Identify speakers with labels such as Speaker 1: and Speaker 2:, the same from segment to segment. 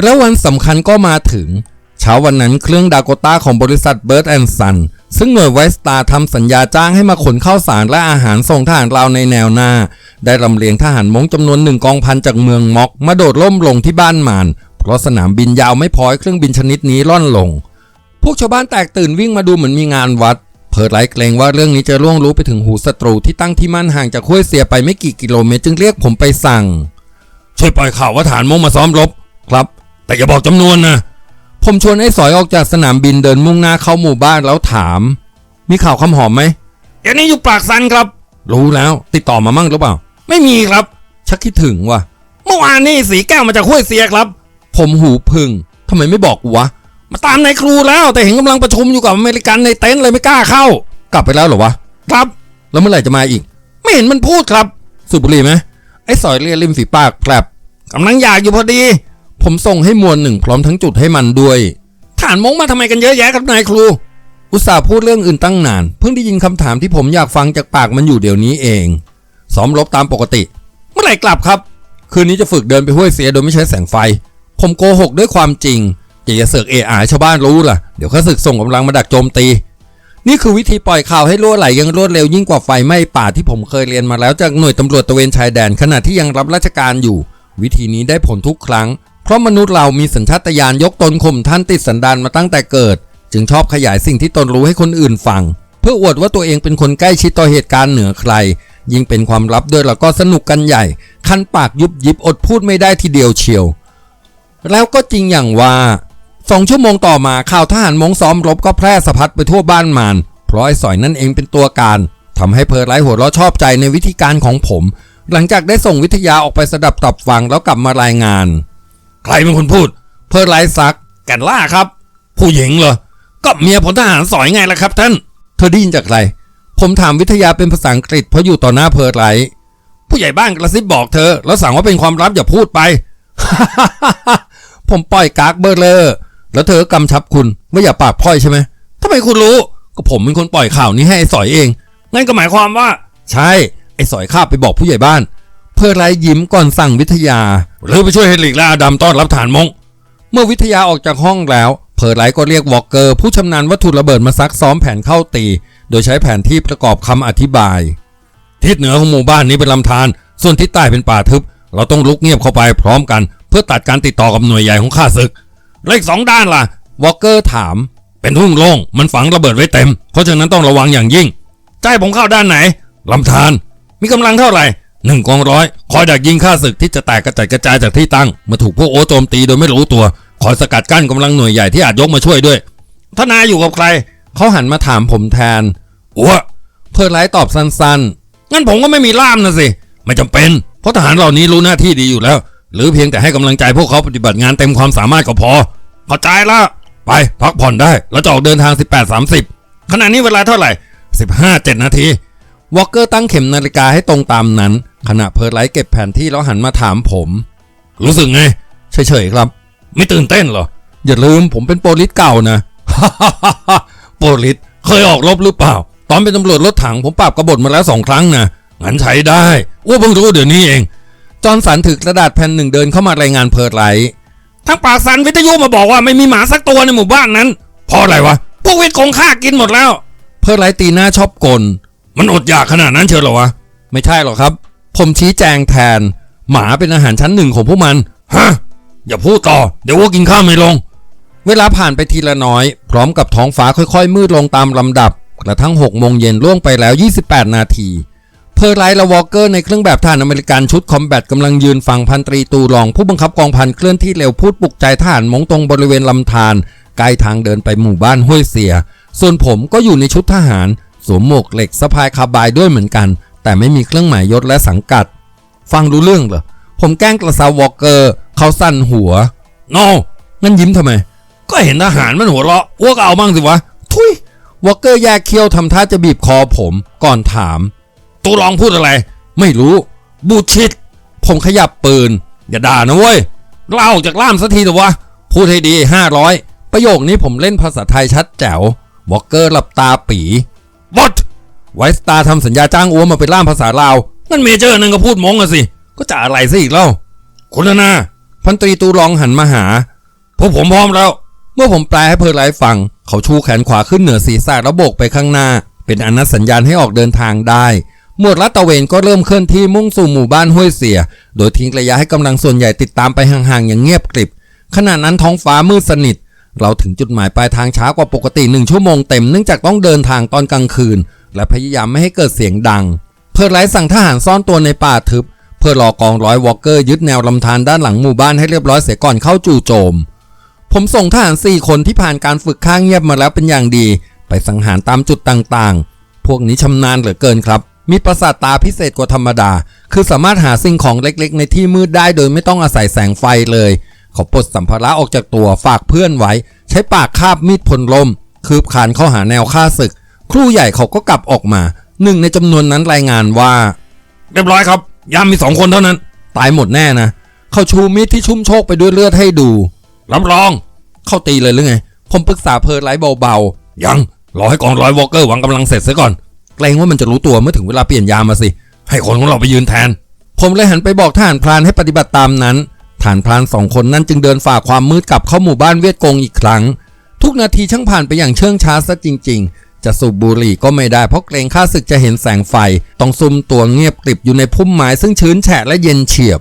Speaker 1: แล้ววันสำคัญก็มาถึง เช้าวันนั้นเครื่องดากต้าของบริษัทเบิร์ดแอนด์ซันซึ่งหน่วยไวสตาร์ทำสัญญาจ้างให้มาขนข้าวสารและอาหารส่งทหารเราวในแนวหน้า ได้ลำเลียงทหารมงจำนวนหนึ่งกองพันจากเมืองม็อก มาโดดล่มลงที่บ้านมานเพราะสนามบินยาวไม่พอให้เครื่องบินชนิดนี้ล่อนลง พวกชาวบ้านแตกตื่นวิ่งมาดูเหมือนมีงานวัด เพิร์ดไลท์เกรงว่าเรื่องนี้จะล่วงรู้ไปถึงหูศัตรูที่ตั้งที่มั่นห่างจากห้วยเสียไปไม่กี่กิโลเมตรจึงเรียกผมไปสั่ง ช่วยปล่อยข่าวว่าฐานมงมาซ้อมรบ ครับ แต่อย่าบอกจำนวนนะ ผมชวนไอ้สอยออกจากสนามบินเดินมุ่งหน้าเข้าหมู่บ้านแล้วถาม มีข่าวคำหอมไหมเดี๋ยวนี้อยู่ปากซันครับ รู้แล้ว ติดต่อมามั่งหรือเปล่า ไม่มีครับ ชักคิดถึงว่ะ เมื่อวานนี่สีแก้วมาจากห้วยเสียครับ ผมหูพึ่งทำไมไม่บอกกูวะ มาตามนายครูแล้วแต่เห็นกำลังประชุมอยู่กับอเมริกันในเต็นท์เลยไม่กล้าเข้า กลับไปแล้วเหรอวะ ครับ แล้วเมื่อไหร่จะมาอีก ไม่เห็นมันพูดครับสูบบุหรี่ไหมไอ้สอยเลียริมฝีปากแผลบกำลังอยากอยู่พอดี ผมส่งให้มวลหนึ่งพร้อมทั้งจุดให้มันด้วย ฐานมงมาทำไมกันเยอะแยะครับนายครู อุตส่าห์พูดเรื่องอื่นตั้งนาน เพิ่งได้ยินคำถามที่ผมอยากฟังจากปากมันอยู่เดี๋ยวนี้เอง ซ้อมรบตามปกติ เมื่อไหร่กลับครับ คืนนี้จะฝึกเดินไปห้วยเสียโดยไม่ใช้แสงไฟ ผมโกหกด้วยความจริงอย่าอย่าเสือกเอะอาชาวบ้านรู้ล่ะ เดี๋ยวข้าศึกส่งกำลังมาดักโจมตี นี่คือวิธีปล่อยข่าวให้รั่วไหลยังรวดเร็วยิ่งกว่าไฟไหม้ป่าที่ผมเคยเรียนมาแล้วจากหน่วยตำรวจตะเวนชายแดนขณะที่ยังรับราชการอยู่ วิธีนี้ได้ผลทุกครั้ง ราะมนุษย์เรามีสัญชาตญาณยกตนข่มท่านติดสันดานมาตั้งแต่เกิด จึงชอบขยายสิ่งที่ตนรู้ให้คนอื่นฟัง เพื่ออวดว่าตัวเองเป็นคนใกล้ชิดต่อเหตุการณ์เหนือใคร ยิ่งเป็นความลับด้วยแล้วก็สนุกกันใหญ่ คันปากยุบยิบอดพูดไม่ได้ทีเดียวเชียว แล้วก็จริงอย่างว่าสองชั่วโมงต่อมาข่าวทหารมงซ้อมรบก็แพร่สะพัดไปทั่วบ้านมานเพราะไอ้สอยนั่นเองเป็นตัวการทำให้เพอร์ไลท์หัวเราะชอบใจในวิธีการของผม หลังจากได้ส่งวิทยาออกไปสดับตับฟังแล้วกลับมารายงาน ใครเป็นคนพูด เพอร์ไลท์ซักแกันล่าครับ ผู้หญิงเหรอ ก็เมียพลทหารสอยไงล่ะครับท่าน เธอได้ยินจากใคร ผมถามวิทยาเป็นภาษาอังกฤษเพราะอยู่ต่อหน้าเพอร์ไลท์ผู้ใหญ่บ้านกระซิบบอกเธอ แล้วสั่งว่าเป็นความลับอย่าพูดไป ผมปล่อยกากเบอร์เลอร์แล้วเธอก็กำชับคุณว่าอย่าปากพร่อยใช่ไหมทำไมคุณรู้ ก็ผมเป็นคนปล่อยข่าวนี้ให้ไอ้สอยเอง นั่นก็หมายความว่า ใช่ ไอ้สอยข้าบไปบอกผู้ใหญ่บ้าน เพื่อไรยิ้มก่อนสั่งวิทยา หรือไปช่วยเฮลิกและอาดัมต้อนรับฐานมง เมื่อวิทยาออกจากห้องแล้ว เพอร์ไลก็เรียกวอลเกอร์ ผู้ชำนาญวัตถุระเบิดมาซักซ้อมแผนเข้าตี โดยใช้แผนที่ประกอบคำอธิบาย ทิศเหนือของหมู่บ้านนี้เป็นลำธาร ส่วนทิศใต้เป็นป่าทึบ เราต้องลุกเงียบเข้าไปพร้อมกัน เพื่อตัดการติดต่อกับหน่วยใหญ่ของข้าศึกเลขสองด้านล่ะวอลเกอร์ถาม เป็นทุ่งโล่งมันฝังระเบิดไว้เต็ม เพราะฉะนั้นต้องระวังอย่างยิ่งใจผมเข้าด้านไหนลำธารมีกำลังเท่าไหร่ หนึ่งกองร้อยคอยดักยิงข้าศึกที่จะแตกกระจัดกระจายจากที่ตั้งมาถูกพวกโอโจมตีโดยไม่รู้ตัวคอยสกัดกั้นกำลังหน่วยใหญ่ที่อาจยกมาช่วยด้วยทนายอยู่กับใครเขาหันมาถามผมแทนอ้วเพิร์ไลท์ตอบสั้นๆงั้นผมก็ไม่มีล่ามนะสิไม่จำเป็น เพราะทหารเหล่านี้รู้หน้าที่ดีอยู่แล้ว หรือเพียงแต่ให้กำลังใจพวกเขาปฏิบัติงานเต็มความสามารถก็พอเข้าใจละไปพักผ่อนได้แล้วจะออกเดินทาง 18.30 ขณะนี้เวลาเท่าไหร่ 15 7 นาทีวอลเกอร์ตั้งเข็มนาฬิกาให้ตรงตามนั้น ขณะเพิร์ลไลท์เก็บแผนที่แล้วหันมาถามผม รู้สึกไง เฉยๆครับ ไม่ตื่นเต้นเหรอ อย่าลืมผมเป็นโปลิสเก่านะโปลิสเคยออกรบหรือเปล่า ตอนเป็นตำรวจรถถังผมปราบกบฏมาแล้วสองครั้งนะงั้นใช้ได้อ้วเพิ่งรู้เดี๋ยวนี้เอง จอห์นสันถือกระดาษแผ่นหนึ่งเดินเข้ามารายงานเพิร์ลไลท์ทางปากสันวิทยุมาบอกว่าไม่มีหมาสักตัวในหมู่บ้านนั้นเพราะอะไรวะพวกเวทคงฆ่ากินหมดแล้ว เพิร์ลไลท์ตีหน้าชอบกล มันอดอยากขนาดนั้นเชียวเหรอวะไม่ใช่หรอกครับ ผมชี้แจงแทน หมาเป็นอาหารชั้นหนึ่งของพวกมัน ฮะ อย่าพูดต่อ เดี๋ยวว่ากินข้าวไม่ลง เวลาผ่านไปทีละน้อย พร้อมกับท้องฟ้าค่อยๆ มืดลงตามลำดับ กระทั่ง6โมงเย็นล่วงไปแล้ว 28 นาที เพอร์ไลท์และวอลเกอร์ในเครื่องแบบทหารอเมริกันชุดคอมแบทกำลังยืนฟังพันตรีตูรอง ผู้บังคับกองพันเคลื่อนที่เร็วพูดปลุกใจทหารมงตรงบริเวณลำธารใกล้ทางเดินไปหมู่บ้านห้วยเสีย ส่วนผมก็อยู่ในชุดทหาร สวมหมวกเหล็กสะพายคาบายด้วยเหมือนกัน แต่ไม่มีเครื่องหมายยศและสังกัด ฟังรู้เรื่องเหรอ ผมแกล้งกระซาวอลเกอร์ เขาสั่นหัว โนงั้นยิ้มทำไม ก็เห็นทหารมันหัวเราะอ้วกเอาบ้างสิวะ ทุยวอลเกอร์แยกเคี้ยวทำท่าจะบีบคอผมก่อนถาม ตูลองพูดอะไร ไม่รู้ บูชิด ผมขยับปืน อย่าด่านะเว้ยเล่าจากล่ามสักทีเถอะวะ พูดให้ดีห้าร้อยประโยคนี้ผมเล่นภาษาไทยชัดแจ๋ววอลเกอร์หลับตาปี What ไวสตาร์ทำสัญญาจ้างอัวมาเป็นล่ามภาษาลาวนั่นเมเจอร์นั่นก็พูดมงอะสิ ก็จะอะไรซะอีกเล่า คุณนาพันตรีตูรองหันมาหาพวกผมพร้อมแล้ว เมื่อผมแปลให้เพอร์ไลท์ฟัง เขาชูแขนขวาขึ้นเหนือศีรษะแล้วโบกไปข้างหน้า เป็นอนัตสัญญาณให้ออกเดินทางได้ หมวดลาดตะเวนก็เริ่มเคลื่อนที่มุ่งสู่หมู่บ้านห้วยเสีย โดยทิ้งระยะให้กำลังส่วนใหญ่ติดตามไปห่างๆอย่างเงียบกริบ ขณะนั้นท้องฟ้ามืดสนิท เราถึงจุดหมายปลายทางช้ากว่าปกติหนึ่งชั่วโมงเต็มเนื่องจากต้องเดินทางตอนกลางคืน และพยายามไม่ให้เกิดเสียงดัง เพอร์ไลท์สั่งทหารซ่อนตัวในป่าทึบ เพื่อรอกองร้อยวอลเกอร์ยึดแนวลำธารด้านหลังหมู่บ้านให้เรียบร้อยเสียก่อนเข้าจู่โจม ผมส่งทหาร4คนที่ผ่านการฝึกข้างเงียบมาแล้วเป็นอย่างดี ไปสังหารตามจุดต่างๆ พวกนี้ชำนาญเหลือเกินครับ มีประสาทตาพิเศษกว่าธรรมดา คือสามารถหาสิ่งของเล็กๆ ในที่มืดได้โดยไม่ต้องอาศัยแสงไฟเลยเขาปลดสัมภาระออกจากตัวฝากเพื่อนไว้ ใช้ปากคาบมีดพลลม คืบคานเข้าหาแนวฆ่าศึก ครู่ใหญ่เขาก็กลับออกมาหนึ่งในจำนวนนั้นรายงานว่า เรียบร้อยครับ ยามมีสองคนเท่านั้น ตายหมดแน่นะเขาชูมีดที่ชุ่มโชกไปด้วยเลือดให้ดูรับรอง เข้าตีเลยหรือไง ผมปรึกษาเพอร์ไลท์เบาๆ ยัง รอให้กองร้อยวอลเกอร์วางกำลังเสร็จซะก่อน เกรงว่ามันจะรู้ตัวเมื่อถึงเวลาเปลี่ยนยามมาสิ ให้คนของเราไปยืนแทน ผมเลยหันไปบอกทหารพรานให้ปฏิบัติตามนั้นทหารพรานสองคนนั้นจึงเดินฝ่าความมืดกลับเข้าหมู่บ้านเวียดกงอีกครั้ง ทุกนาทีช่างผ่านไปอย่างเชื่องช้าซะจริง ๆ จะสูบบุหรี่ก็ไม่ได้เพราะเกรงข้าศึกจะเห็นแสงไฟ ต้องซุ่มตัวเงียบกริบอยู่ในพุ่มไม้ซึ่งชื้นแฉะและเย็นเฉียบ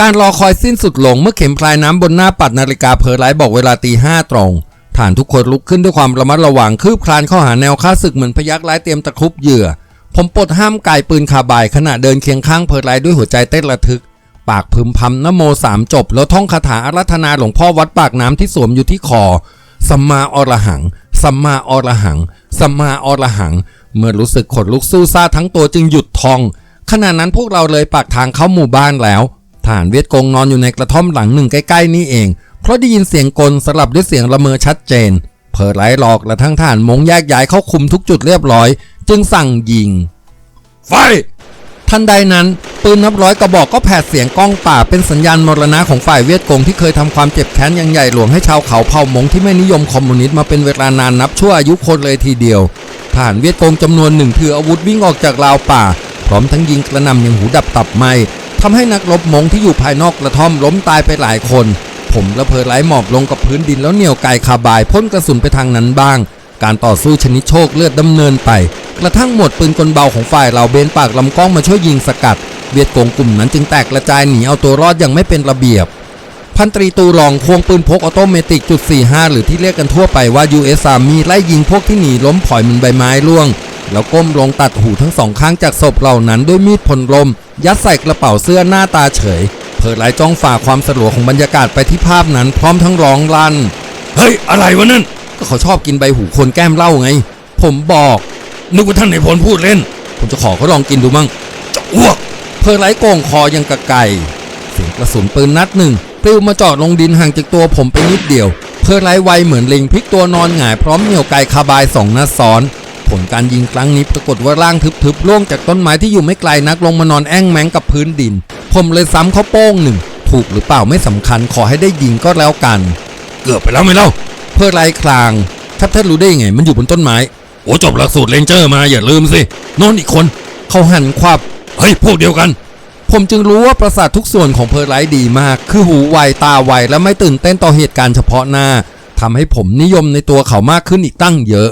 Speaker 1: การรอคอยสิ้นสุดลงเมื่อเข็มพลายน้ำบนหน้าปัดนาฬิกาเพอร์ไลท์บอกเวลาตีห้าตรงฐานทุกคนลุกขึ้นด้วยความระมัดระวังคืบคลานเข้าหาแนวค่าศึกเหมือนพยักร้ายเตรียมตะครุบเหยื่อ ผมปลดห้ามกายปืนคาบายขณะเดินเคียงข้างเพอร์ไลท์ด้วยหัวใจเต้นระทึก ปากพึมพำนโมสามจบ แล้วท่องคาถาอารัธนาหลวงพ่อวัดปากน้ำที่สวมอยู่ที่คอสัมมาอรหัง สัมมาอรหัง สัมมาอรหัง เมื่อรู้สึกขนลุกสู้ซ่าทั้งตัวจึงหยุดทอง ขณะนั้นพวกเราเลยปากทางเข้าหมู่บ้านแล้วทหารเวียดกงนอนอยู่ในกระท่อมหลังหนึ่งใกล้ๆนี่เอง เพราะได้ยินเสียงกลสลับด้วยเสียงละเมอชัดเจน เพอไล่หลอกและทั้งทหารมงแยกย้ายเข้าคุมทุกจุดเรียบร้อย จึงสั่งยิง ไฟ ทันใดนั้น ปืนนับร้อยกระบอกก็แผดเสียงก้องป่าเป็นสัญญาณมรณะของฝ่ายเวียดกงที่เคยทำความเจ็บแค้นอย่างใหญ่หลวงให้ชาวเขาเผ่ามงที่ไม่นิยมคอมมิวนิสต์มาเป็นเวลานานนับชั่วอายุคนเลยทีเดียวทหารเวียดกงจำนวนหนึ่งถืออาวุธวิ่งออกจากราวป่า พร้อมทั้งยิงกระหน่ำอย่างหูดับตับไหมทำให้นักรบมงที่อยู่ภายนอกกระท่อมล้มตายไปหลายคน ผมและเพอไหลหมอบลงกับพื้นดินแล้วเหนี่ยวไกคาบายพ่นกระสุนไปทางนั้นบ้าง การต่อสู้ชนิดโชคเลือดดำเนินไป กระทั่งหมดปืนกลเบาของฝ่ายเราเบนปากลำกล้องมาช่วยยิงสกัด เวียดกงกลุ่มนั้นจึงแตกกระจายหนีเอาตัวรอดอย่างไม่เป็นระเบียบ พันตรีตูรองควงปืนพกออโตเมติกจุด45 หรือที่เรียกกันทั่วไปว่า US Army ไล่ยิงพวกที่หนีล้มผอยมันใบไม้ร่วง แล้วก้มลงตัดหูทั้งสองข้างจากศพเหล่านั้นด้วยมีดพลลม ยัดใส่กระเป๋าเสื้อหน้าตาเฉยเพิดไหลจ้องฝ่าความสลัวของบรรยากาศไปที่ภาพนั้นพร้อมทั้งร้องลั่น เฮ้ย อะไรวะนั่น ก็เขาชอบกินใบหูคนแก้มเหล้าไง ผมบอก นึกว่าท่านในพลพูดเล่น ผมจะขอเขาลองกินดูมั่งจะอ้วก เพอร์ไลท์โก่งคอยังกระไก่เสียงกระสุนปืนนัดหนึ่งปลิวมาจอดลงดินห่างจากตัวผมไปนิดเดียวเพอร์ไลท์ไวเหมือนลิงพลิกตัวนอนหงายพร้อมเหนี่ยวไกคาบายสองนัดซ้อน ผลการยิงครั้งนี้ปรากฏว่าร่างทึบๆล่วงจากต้นไม้ที่อยู่ไม่ไกลนักลงมานอนแอ่งแมงกับพื้นดิน ผมเลยซ้ำเขาโป้งหนึ่งถูกหรือเปล่าไม่สำคัญขอให้ได้ยิงก็แล้วกัน เกือบไปแล้วไหมเล่าเพื่อไรคลางทับท่านรู้ได้ยังไง มันอยู่บนต้นไม้โอ้จบหลักสูตรเลนเจอร์มาอย่าลืมสินอนอีกคนเขาหันควับ เฮ้ยพวกเดียวกัน ผมจึงรู้ว่าประสาททุกส่วนของเพอร์ไลท์ดีมาก คือหูไวตาไวและไม่ตื่นเต้นต่อเหตุการณ์เฉพาะหน้าทำให้ผมนิยมในตัวเขามากขึ้นอีกตั้งเยอะ